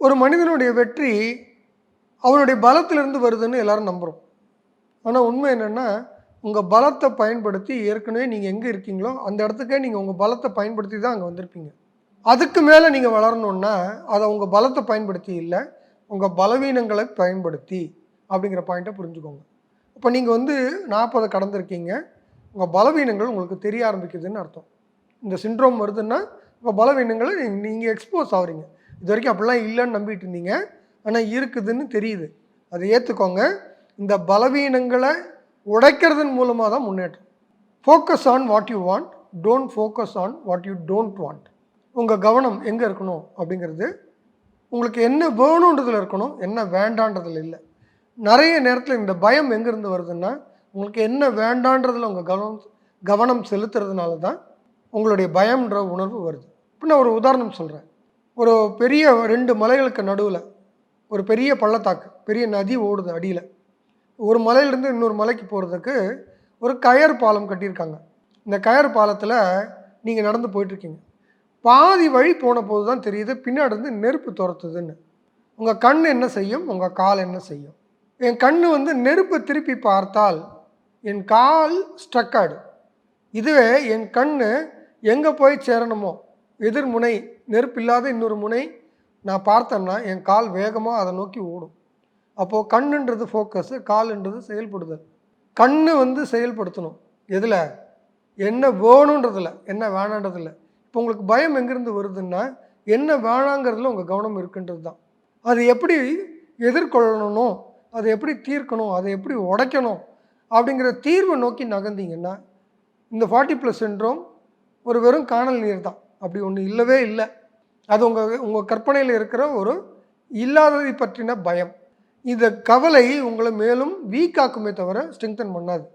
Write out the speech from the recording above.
ஒரு மனிதனுடைய வெற்றி அவனுடைய பலத்திலிருந்து வருதுன்னு எல்லாரும் நம்புகிறோம் ஆனால் உண்மை என்னென்னா உங்கள் பலத்தை பயன்படுத்தி ஏற்கனவே நீங்கள் எங்கே இருக்கீங்களோ அந்த இடத்துக்கே நீங்கள் உங்கள் பலத்தை பயன்படுத்தி தான் அங்கே வந்திருப்பீங்க. அதுக்கு மேலே நீங்கள் வளரணுன்னா அதை உங்கள் பலத்தை பயன்படுத்தி இல்லை உங்கள் பலவீனங்களை பயன்படுத்தி அப்படிங்கிற பாயிண்ட்டை புரிஞ்சுக்கோங்க. இப்போ நீங்கள் வந்து நாற்பதை கடந்திருக்கீங்க உங்கள் பலவீனங்கள் உங்களுக்கு தெரிய ஆரம்பிக்குதுன்னு அர்த்தம். இந்த சிண்ட்ரோம் வருதுன்னா உங்கள் பலவீனங்களை நீங்கள் எக்ஸ்போஸ் ஆகுறீங்க இது வரைக்கும் அப்படிலாம் இல்லைன்னு நம்பிட்டு இருந்தீங்க. ஆனால் இருக்குதுன்னு தெரியுது. அதை ஏற்றுக்கோங்க இந்த பலவீனங்களை உடைக்கிறதன் மூலமாக தான் முன்னேற்றம். Focus on what you want don't focus on what you don't want உங்கள் கவனம் எங்கே இருக்கணும் அப்படிங்கிறது உங்களுக்கு என்ன வேணுன்றதில் இருக்கணும் என்ன வேண்டான்றதுல இல்லை. நிறைய நேரத்தில் இந்த பயம் எங்கேருந்து வருதுன்னா உங்களுக்கு என்ன வேண்டான்றதில் உங்கள் கவனம் கவனம் செலுத்துறதுனால தான் உங்களுடைய பயம்ன்ற உணர்வு வருது. இப்போ நான் ஒரு உதாரணம் சொல்கிறேன் ஒரு பெரிய ரெண்டு மலைகளுக்கு நடுவில் ஒரு பெரிய பள்ளத்தாக்கு பெரிய நதி ஓடுது அடியில். ஒரு மலையிலேருந்து இன்னொரு மலைக்கு போகிறதுக்கு ஒரு கயர் பாலம் கட்டியிருக்காங்க. இந்த கயர் பாலத்தில் நீங்கள் நடந்து போயிட்டுருக்கீங்க. பாதி வழி போன போது தான் தெரியுது பின்னாடி இருந்து நெருப்பு துரத்துதுன்னு. உங்கள் கண் என்ன செய்யும்? உங்கள் கால் என்ன செய்யும்? என் கண் வந்து நெருப்பு திருப்பி பார்த்தால் என் கால் ஸ்ட்ரக்காடு இதுவே என் கண் எங்கே போய் சேரணுமோ? எதிர்முனை நெருப்பு இல்லாத இன்னொரு முனை நான் பார்த்தேன்னா என் கால் வேகமாக அதை நோக்கி ஓடும். அப்போது கண்ணுன்றது ஃபோக்கஸு கால்ன்றது செயல்படுதல். கண் வந்து செயல்படுத்தணும். எதில்? என்ன வேணுன்றதில். என்ன வேணான்றதில்ல இப்போ உங்களுக்கு பயம் எங்கேருந்து வருதுன்னா என்ன வேணாங்கிறதுல உங்கள் கவனம் இருக்குன்றது தான். அது எப்படி எதிர்கொள்ளணும் அதை எப்படி தீர்க்கணும் அதை எப்படி உடைக்கணும் அப்படிங்கிற தீர்வை நோக்கி நகர்ந்தீங்கன்னா இந்த ஃபார்ட்டி ப்ளஸ் சென்ட்ரோம் ஒரு வெறும் காணல் நீர் தான். அப்படி ஒன்று இல்லவே இல்லை. அது உங்கள் உங்கள் கற்பனையில் இருக்கிற ஒரு இல்லாததை பற்றின பயம். இந்த கவலை உங்களை மேலும் வீக்காக்குமே தவிர ஸ்ட்ரெங்தன் பண்ணாது.